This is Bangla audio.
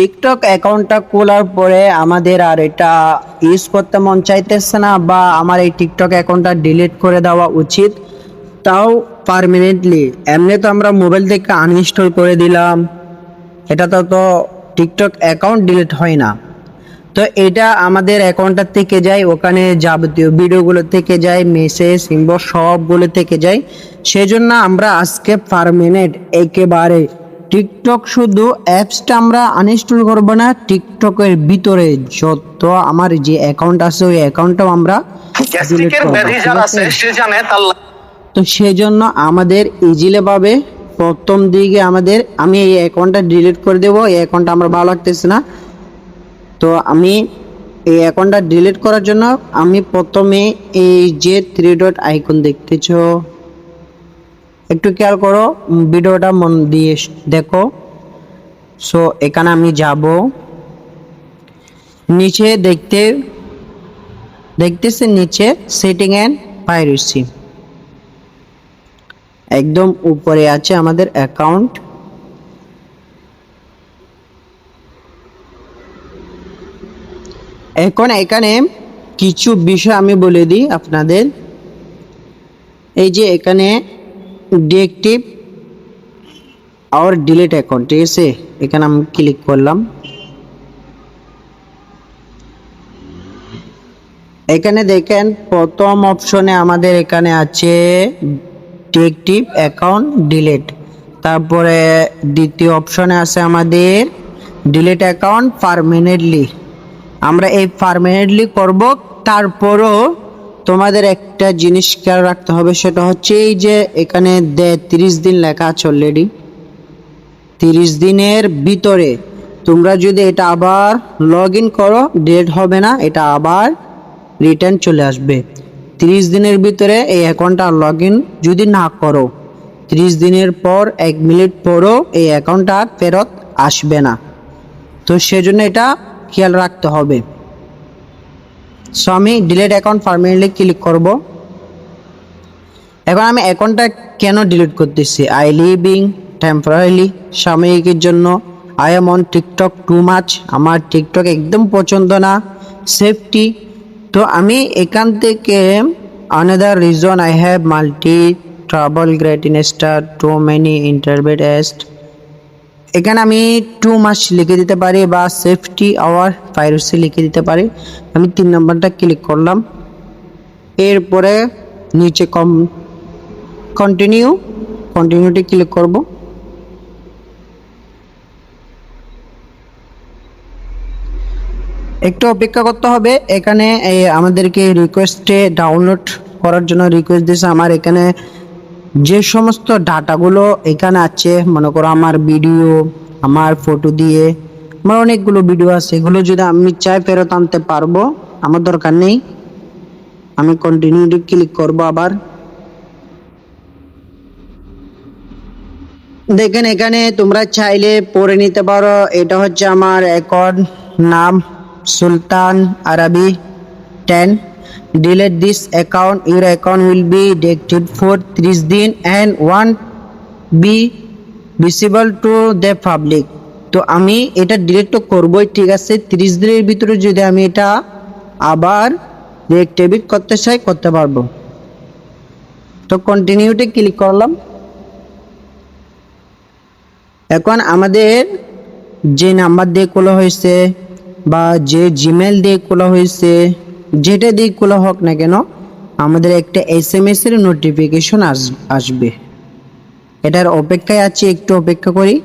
টিকটক অ্যাকাউন্টটা খোলার পরে আমাদের আর এটা ইউজ করতে মন চাইতেছে না বা আমার এই টিকটক অ্যাকাউন্টটা ডিলিট করে দেওয়া উচিত। তাও পারমানেন্টলি এমনি তো আমরা মোবাইল থেকে আনইনস্টল করে দিলাম। এটা তো তো টিকটক অ্যাকাউন্ট ডিলিট হয় না। তো এটা আমাদের অ্যাকাউন্টটা থেকে যায়, ওখানে যাবতীয় ভিডিওগুলো থেকে যায় মেসেজ ইনবক্স সবগুলো থেকে যায়। সেজন্য আমরা আজকে পারমানেন্ট একেবারে টিকটক শুধু অ্যাপসটা আমরা আনইনস্টল করব না টিকটকের ভিতরে যত আমার যে অ্যাকাউন্ট আছে ওই অ্যাকাউন্টটাও আমরা তো সেজন্য আমাদের ইজিলি ভাবে প্রথম দিকে আমাদের আমি এই অ্যাকাউন্টটা ডিলিট করে দেবো এই অ্যাকাউন্টটা আমার ভালো লাগতেছে না। তো আমি এই অ্যাকাউন্টটা ডিলিট করার জন্য আমি প্রথমে এই যে থ্রি ডট আইকন দেখতেছো একটু খেয়াল করো ভিডিওটা মন দিয়ে দেখো। সো এখানে আমি যাব। নিচে দেখতে, দেখতেছে নিচে সেটিং অ্যান্ড পাইরেসি একদম উপরে আছে আমাদের অ্যাকাউন্ট এখন এখানে কিছু বিষয় আমি বলে দিই আপনাদের। এই যে এখানে ডিএক্টিভ আর ডিলিট অ্যাকাউন্ট ঠিক আছে? এখানে আমি ক্লিক করলাম। এখানে দেখেন, প্রথম অপশনে আমাদের এখানে আছে ডিএক্টিভ অ্যাকাউন্ট ডিলিট। তারপরে দ্বিতীয় অপশনে আছে আমাদের ডিলিট অ্যাকাউন্ট পারমানেন্টলি। আমরা এই পারমানেন্টলি করব, তারপরও তোমাদের একটা জিনিস খেয়াল রাখতে হবে, সেটা হচ্ছে এই যে এখানে দে, তিরিশ দিন লেখা আছে অলরেডি তিরিশ দিনের ভিতরে তোমরা যদি এটা আবার লগ ইন করো ডেট হবে না, এটা আবার রিটার্ন চলে আসবে। তিরিশ দিনের ভিতরে এই অ্যাকাউন্টটা লগ ইন যদি না করো, তিরিশ দিনের পর, এক মিনিট পরও এই অ্যাকাউন্টটা ফেরত আসবে না। তো সেজন্য এটা খেয়াল রাখতে হবে। সো আমি ডিলিট অ্যাকাউন্ট পারমানেন্টলি ক্লিক করব। এখন আমি অ্যাকাউন্টটা কেন ডিলিট করতেছি? আই লিভিং টেম্পোরারিলি সাময়িকের জন্য। I am on TikTok too much আমার টিকটক একদম পছন্দ না। সেফটি তো আমি এখান থেকে another reason I have multi travel great insta too many interests এখানে আমি টু মাস লিখে দিতে পারি বা সেফটি আওয়ার পাইরসি লিখে দিতে পারি। আমি তিন নম্বরটা ক্লিক করলাম। এরপরে নিচে কম কন্টিনিউ কন্টিনিউটি ক্লিক করব। একটু অপেক্ষা করতে হবে। এখানে আমাদেরকে রিকোয়েস্টে ডাউনলোড করার জন্য রিকোয়েস্ট দিয়েছে। আমার এখানে যে সমস্ত ডাটাগুলো এখানে আছে, মনে করো আমার ভিডিও আমার ফটো দিয়ে, আমার অনেকগুলো ভিডিও আছে, এগুলো যদি আমি চাই ফেরত আনতে পারব, আমার দরকার নেই। আমি কন্টিনিউটি ক্লিক করব আবার। দেখেন এখানে তোমরা চাইলে পড়ে নিতে পারো, এটা হচ্ছে আমার অ্যাকাউন্ট নাম, সুলতান আরবি then delete this account your account will be deactive for ত্রিশ দিন and won't be visible to the public তো আমি এটা ডিলিট তো করবোই, ঠিক আছে? ত্রিশ দিনের ভিতরে যদি আমি এটা আবার ডিএক্টিভেট করতে চাই, করতে পারব। তো কন্টিনিউতে ক্লিক করলাম। এখন আমাদের যে নাম্বার দিয়ে খোলা হয়েছে বা যে জিমেল দিয়ে খোলা হয়েছে যেটা দিয়ে খোলা হোক না কেন, আমাদের একটা এস এম এস এর নোটিফিকেশন আসবে। এটার অপেক্ষায় আছি, একটু অপেক্ষা করি।